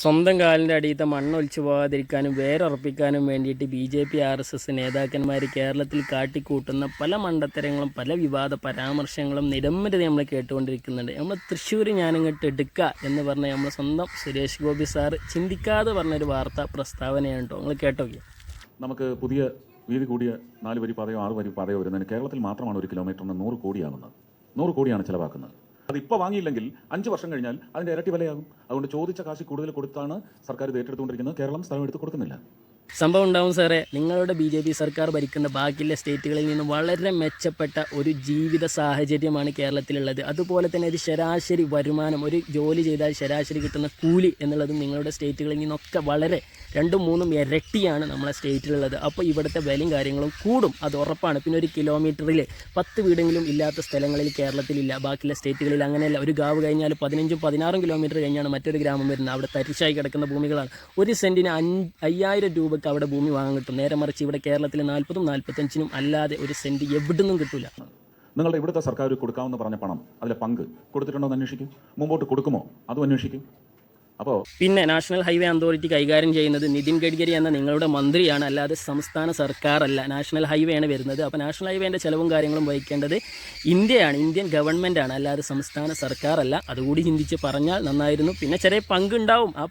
സ്വന്തം കാലിന്റെ അടിയത്തെ മണ്ണൊലിച്ചു പോകാതിരിക്കാനും വേരുറപ്പിക്കാനും വേണ്ടിയിട്ട് B J P R S S നേതാക്കന്മാർ കേരളത്തിൽ കാട്ടിക്കൂട്ടുന്ന പല മണ്ടത്തരങ്ങളും പല വിവാദ പരാമർശങ്ങളും നിരമ്പരത നമ്മൾ കേട്ടുകൊണ്ടിരിക്കുന്നുണ്ട്. നമ്മൾ തൃശ്ശൂർ ഞാനിങ്ങോട്ട് എടുക്കുക എന്ന് പറഞ്ഞ നമ്മൾ സ്വന്തം സുരേഷ് ഗോപി സാർ ചിന്തിക്കാതെ പറഞ്ഞൊരു വാർത്താ പ്രസ്താവനയാണ് കേട്ടോ നിങ്ങൾ കേട്ടോക്കെ? നമുക്ക് പുതിയ വീതി കൂടിയ നാല് വരി പാതയോ ആറ് വരി പാതയോ വരുന്നതിന് കേരളത്തിൽ മാത്രമാണ് ഒരു കിലോമീറ്ററിന് നൂറ് കോടിയാകുന്നത് നൂറ് കോടിയാണ് ചിലവാക്കുന്നത്. അത് ഇപ്പോൾ വാങ്ങിയില്ലെങ്കിൽ അഞ്ച് വർഷം കഴിഞ്ഞാൽ അതിന്റെ ഇരട്ടി വിലയാകും. അതുകൊണ്ട് ചോദിച്ച കാശ് കൂടുതൽ കൊടുത്താണ് സർക്കാർ ഇത് ഏറ്റെടുത്തുകൊണ്ടിരിക്കുന്നത്. കേരളം സ്ഥലം എടുത്ത് കൊടുക്കുന്നില്ല. സംഭവം ഉണ്ടാവും സാറേ. നിങ്ങളുടെ ബി ജെ പി സർക്കാർ ഭരിക്കുന്ന ബാക്കിയുള്ള സ്റ്റേറ്റുകളിൽ നിന്ന് വളരെ മെച്ചപ്പെട്ട ഒരു ജീവിത സാഹചര്യമാണ് കേരളത്തിലുള്ളത്. അതുപോലെ തന്നെ ഒരു ശരാശരി വരുമാനം ഒരു ജോലി ചെയ്താൽ ശരാശരി കിട്ടുന്ന കൂലി എന്നുള്ളതും നിങ്ങളുടെ സ്റ്റേറ്റുകളിൽ നിന്നൊക്കെ വളരെ രണ്ടും മൂന്നും ഇരട്ടിയാണ് നമ്മളെ സ്റ്റേറ്റിലുള്ളത്. അപ്പോൾ ഇവിടുത്തെ വിലയും കാര്യങ്ങളും കൂടും. അത് ഉറപ്പാണ്. പിന്നെ ഒരു കിലോമീറ്ററിൽ പത്ത് വീടെങ്കിലും ഇല്ലാത്ത സ്ഥലങ്ങളിൽ കേരളത്തിലില്ല. ബാക്കിയുള്ള സ്റ്റേറ്റുകളിൽ അങ്ങനെയല്ല. ഒരു ഗാവ് കഴിഞ്ഞാൽ പതിനഞ്ചും പതിനാറും കിലോമീറ്റർ കഴിഞ്ഞാണ് മറ്റൊരു ഗ്രാമം വരുന്നത്. അവിടെ തരിശായി കിടക്കുന്ന ഭൂമികളാണ്. ഒരു സെന്റിന് അഞ്ച് അയ്യായിരം രൂപയ്ക്ക് അവിടെ ഭൂമി വാങ്ങാൻ കിട്ടും. നേരെ മറിച്ച് ഇവിടെ കേരളത്തിൽ നാൽപ്പതും നാൽപ്പത്തഞ്ചിനും അല്ലാതെ ഒരു സെന്റ് എവിടുന്നും കിട്ടില്ല നിങ്ങളുടെ ഇവിടുത്തെ സർക്കാർ കൊടുക്കാമെന്ന് പറഞ്ഞ പണം അതിലെ പങ്ക് കൊടുത്തിട്ടുണ്ടോ എന്ന് അന്വേഷിക്കും. മുമ്പോട്ട് കൊടുക്കുമോ? അതും അന്വേഷിക്കും. അപ്പോൾ പിന്നെ നാഷണൽ ഹൈവേ അതോറിറ്റി കൈകാര്യം ചെയ്യുന്നത് നിതിൻ ഗഡ്കരി എന്ന നിങ്ങളുടെ മന്ത്രിയാണ്. അല്ലാതെ സംസ്ഥാന സർക്കാർ അല്ല നാഷണൽ ഹൈവേ ആണ് വരുന്നത്. അപ്പോൾ നാഷണൽ ഹൈവേന്റെ ചിലവും കാര്യങ്ങളും വഹിക്കേണ്ടത് ഇന്ത്യയാണ്. ഇന്ത്യൻ ഗവൺമെന്റ് ആണ് അല്ലാതെ സംസ്ഥാന സർക്കാർ അല്ല അതുകൂടി ചിന്തിച്ച് പറഞ്ഞാൽ നന്നായിരുന്നു. പിന്നെ ചെറിയ പങ്കുണ്ടാവും. ആ